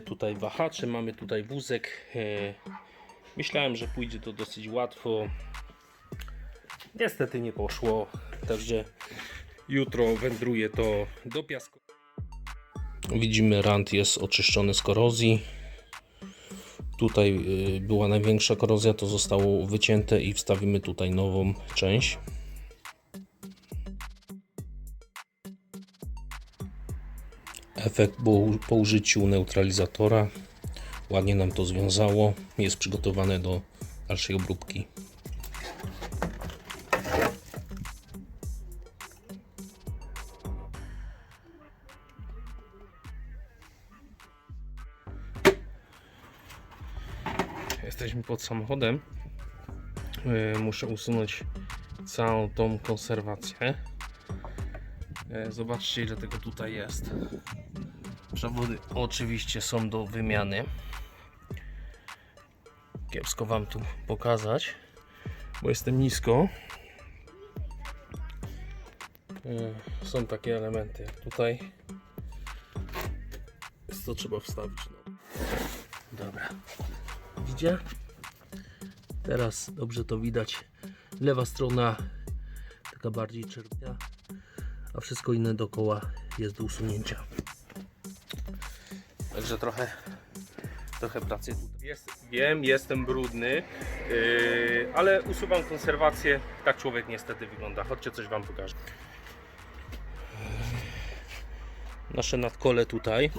Tutaj wahacze, mamy tutaj wózek. E, Myślałem, że pójdzie to dosyć łatwo. Niestety nie poszło, także jutro wędruje to do piasku. Widzimy, rant jest oczyszczony z korozji. Tutaj y, była największa korozja, to zostało wycięte i wstawimy tutaj nową część. Efekt po, użyciu neutralizatora ładnie nam to związało. Jest przygotowane do dalszej obróbki. Jesteśmy pod samochodem. Yy, Muszę usunąć całą tą konserwację. Yy, Zobaczcie ile tego tutaj jest. Przewody oczywiście są do wymiany. Kiepsko Wam tu pokazać, bo jestem nisko. Yy, Są takie elementy tutaj. Jest to trzeba wstawić. No. Dobra. Widzicie? Teraz dobrze to widać. Lewa strona taka bardziej czerwona, a wszystko inne dookoła jest do usunięcia. Także trochę, trochę pracy tutaj. Jest, wiem, jestem brudny, yy, ale usuwam konserwację. Tak człowiek niestety wygląda. Chodźcie, coś Wam pokażę. Nasze nadkole tutaj.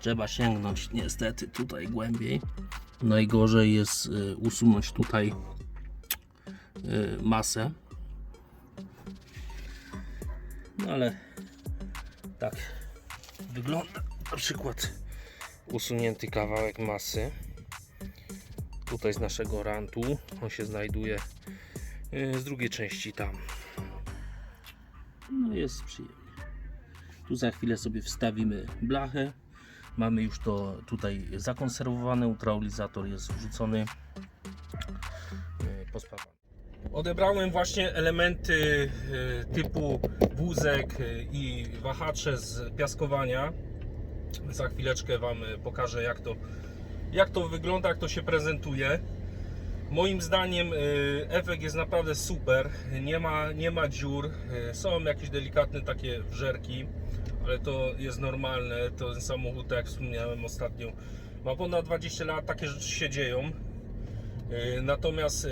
Trzeba sięgnąć niestety tutaj głębiej. Najgorzej jest y, usunąć tutaj y, masę. No ale tak wygląda na przykład usunięty kawałek masy. Tutaj z naszego rantu. On się znajduje y, z drugiej części tam. No jest przyjemnie. Tu za chwilę sobie wstawimy blachę. Mamy już to tutaj zakonserwowane. Neutralizator jest wrzucony. y, Pospawany. Odebrałem właśnie elementy y, typu wózek y, i wahacze z piaskowania. Za chwileczkę Wam y, pokażę jak to, jak to wygląda, jak to się prezentuje. Moim zdaniem efekt jest naprawdę super. Nie ma, nie ma dziur. Są jakieś delikatne takie wżerki, ale to jest normalne. Ten samochód, tak jak wspomniałem ostatnio, ma ponad 20 lat. Takie rzeczy się dzieją. Y, Natomiast y,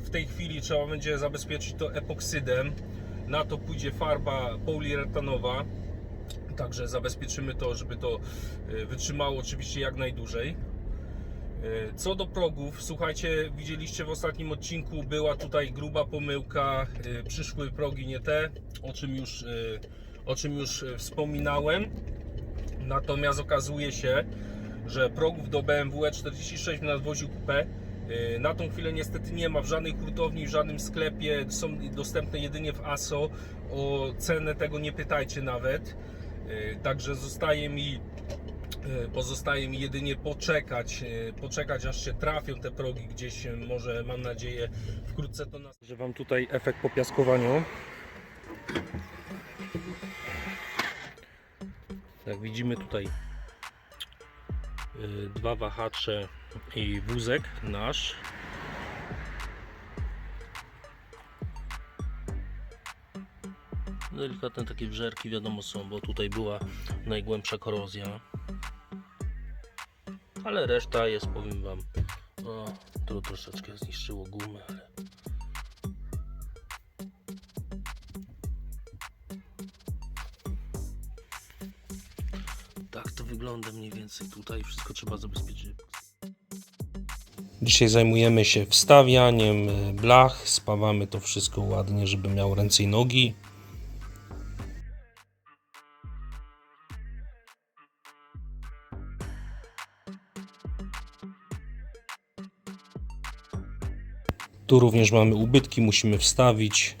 w tej chwili trzeba będzie zabezpieczyć to epoksydem. Na to pójdzie farba poliuretanowa. Także zabezpieczymy to, żeby to y, wytrzymało oczywiście jak najdłużej. Co do progów, słuchajcie, widzieliście w ostatnim odcinku, była tutaj gruba pomyłka, przyszły progi nie te, o czym już, o czym już wspominałem. Natomiast okazuje się, że progów do BMW E46 w nadwoziu coupé na tą chwilę niestety nie ma w żadnej hurtowni, w żadnym sklepie, są dostępne jedynie w ASO. O cenę tego nie pytajcie nawet. Y, Także zostaje mi E, Pozostaje mi jedynie poczekać, e, poczekać aż się trafią te progi gdzieś, e, może mam nadzieję wkrótce to nas... Że Wam tutaj efekt po piaskowaniu. Jak widzimy tutaj e, dwa wahacze i wózek nasz. Delikatne takie wżerki wiadomo są, bo tutaj była najgłębsza korozja ale reszta jest, powiem Wam, o, to troszeczkę zniszczyło gumę, ale tak to wygląda mniej więcej tutaj, wszystko trzeba zabezpieczyć. Dzisiaj zajmujemy się wstawianiem e, blach, spawamy to wszystko ładnie, żeby miał ręce i nogi. Tu również mamy ubytki, musimy wstawić.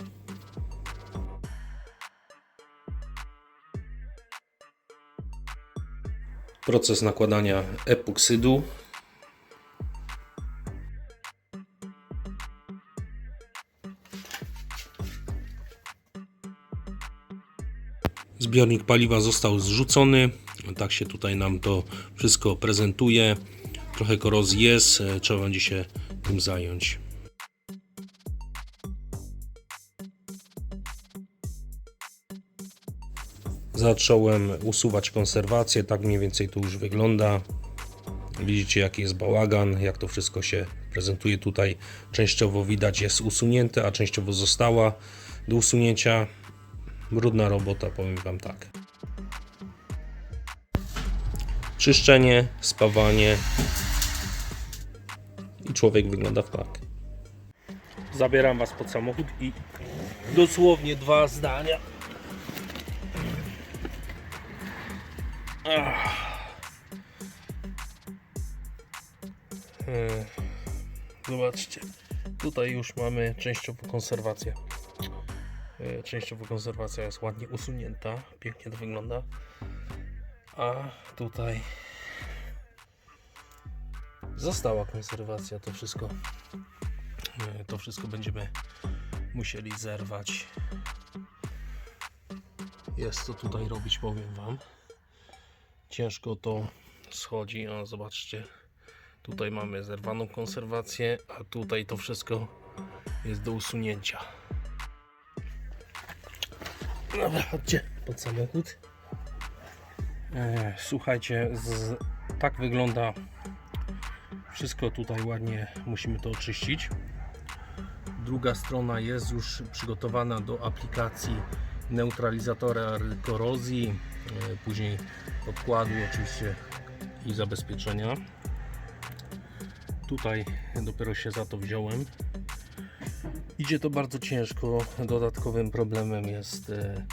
Proces nakładania epoksydu. Zbiornik paliwa został zrzucony. Tak się tutaj nam to wszystko prezentuje. Trochę korozji jest, e, trzeba będzie się tym zająć. Zacząłem usuwać konserwację, tak mniej więcej to już wygląda. Widzicie jaki jest bałagan, jak to wszystko się prezentuje tutaj. Częściowo widać jest usunięte, a częściowo została do usunięcia. Brudna robota, powiem Wam tak. Czyszczenie, spawanie i człowiek wygląda w tak. Zabieram Was pod samochód i dosłownie dwa zdania. Zobaczcie, tutaj już mamy częściowo konserwację. E, Częściowo konserwacja jest ładnie usunięta, pięknie to wygląda. A tutaj została konserwacja, to wszystko. e, To wszystko będziemy musieli zerwać. Jest co tutaj robić, powiem Wam. Ciężko to schodzi, a zobaczcie. Tutaj mamy zerwaną konserwację, a tutaj to wszystko jest do usunięcia. Dobra, chodźcie pod samochód. E, słuchajcie, z, tak wygląda wszystko tutaj ładnie. Musimy to oczyścić. Druga strona jest już przygotowana do aplikacji neutralizatora korozji, e, później podkładu oczywiście i zabezpieczenia. Tutaj dopiero się za to wziąłem. Idzie to bardzo ciężko. Dodatkowym problemem jest e,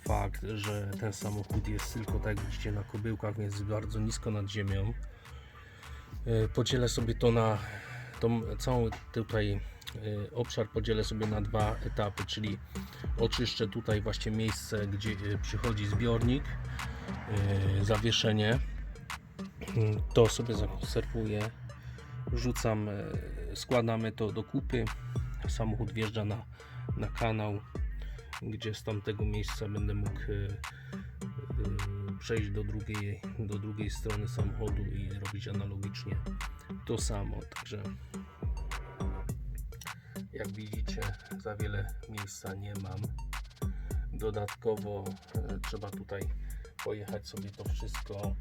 fakt, że ten samochód jest tylko tak widzicie na kobyłkach, więc bardzo nisko nad ziemią. E, Podzielę sobie to na tą całą tutaj e, obszar podzielę sobie na dwa etapy, czyli oczyszczę tutaj właśnie miejsce, gdzie przychodzi zbiornik, zawieszenie. To sobie zakonserwuję wrzucam, e, składamy to do kupy. Samochód wjeżdża na, na kanał, gdzie z tamtego miejsca będę mógł e, e, przejść do drugiej, do drugiej strony samochodu i robić analogicznie to samo. Także jak widzicie, za wiele miejsca nie mam. Dodatkowo e, trzeba tutaj pojechać sobie to wszystko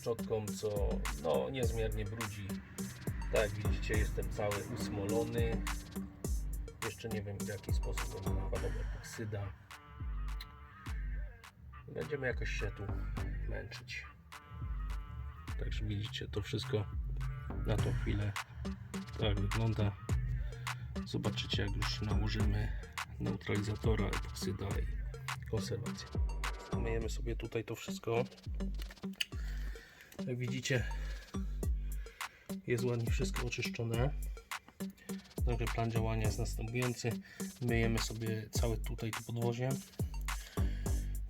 szczotką, co no, niezmiernie brudzi tak jak widzicie jestem cały usmolony. Jeszcze nie wiem w jaki sposób będę nakładał epoksyda. Będziemy jakoś się tu męczyć. Także widzicie to wszystko na tą chwilę tak wygląda. Zobaczycie jak już nałożymy neutralizatora, epoksyda i konserwację. Myjemy sobie tutaj to wszystko. Jak widzicie jest ładnie wszystko oczyszczone. Także plan działania jest następujący. Myjemy sobie całe tutaj to podwozie.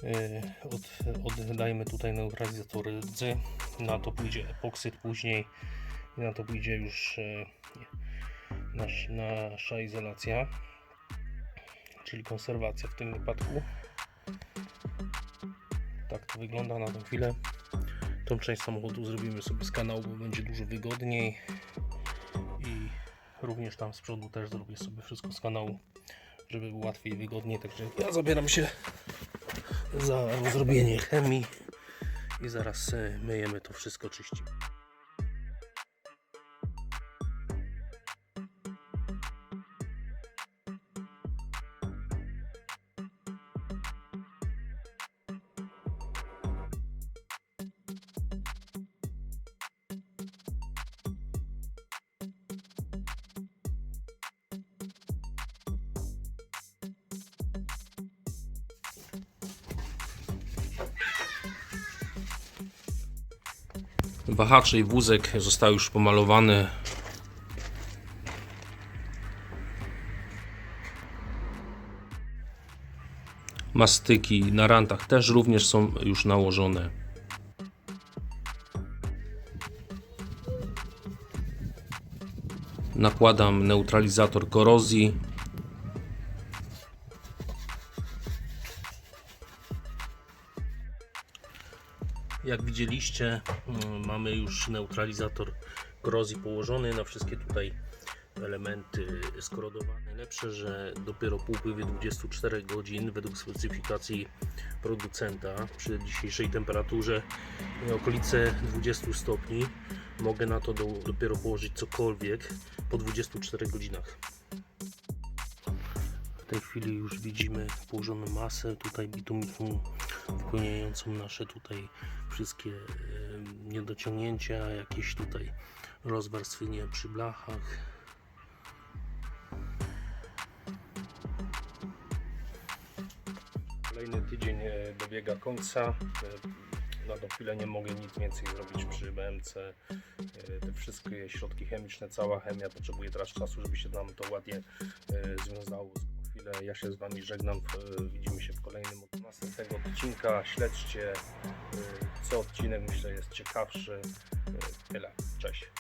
Yy, Od, oddajemy tutaj neutralizator rdzy. Na to pójdzie epoksyd później. I na to pójdzie już yy, nasz, nasza izolacja. Czyli konserwacja w tym wypadku. Tak to wygląda na tę chwilę. Tą część samochodu zrobimy sobie z kanału, bo będzie dużo wygodniej. Również tam z przodu też zrobię sobie wszystko z kanału, żeby było łatwiej i wygodniej. Także ja zabieram się za zrobienie chemii i zaraz e, myjemy to wszystko, czyścimy. Wahacze i wózek zostały już pomalowane. Mastyki na rantach też również są już nałożone. Nakładam neutralizator korozji Jak widzieliście, mm, mamy już neutralizator korozji położony na wszystkie tutaj elementy skorodowane. Najlepsze, że dopiero po upływie 24 godzin według specyfikacji producenta przy dzisiejszej temperaturze okolice 20 stopni mogę na to do, dopiero położyć cokolwiek po 24 godzinach. W tej chwili już widzimy położoną masę tutaj bitumiku wypełniającą nasze tutaj wszystkie niedociągnięcia, jakieś tutaj rozwarstwienie przy blachach. Kolejny tydzień e, dobiega końca. E, Na tą chwilę nie mogę nic więcej zrobić przy BMC. E, Te wszystkie środki chemiczne, cała chemia potrzebuje teraz czasu, żeby się nam to ładnie związało. Chwilę ja się z Wami żegnam. E, Widzimy się w kolejnym od następnego odcinka. Śledźcie e, co odcinek, myślę jest ciekawszy. E, Tyle. Cześć.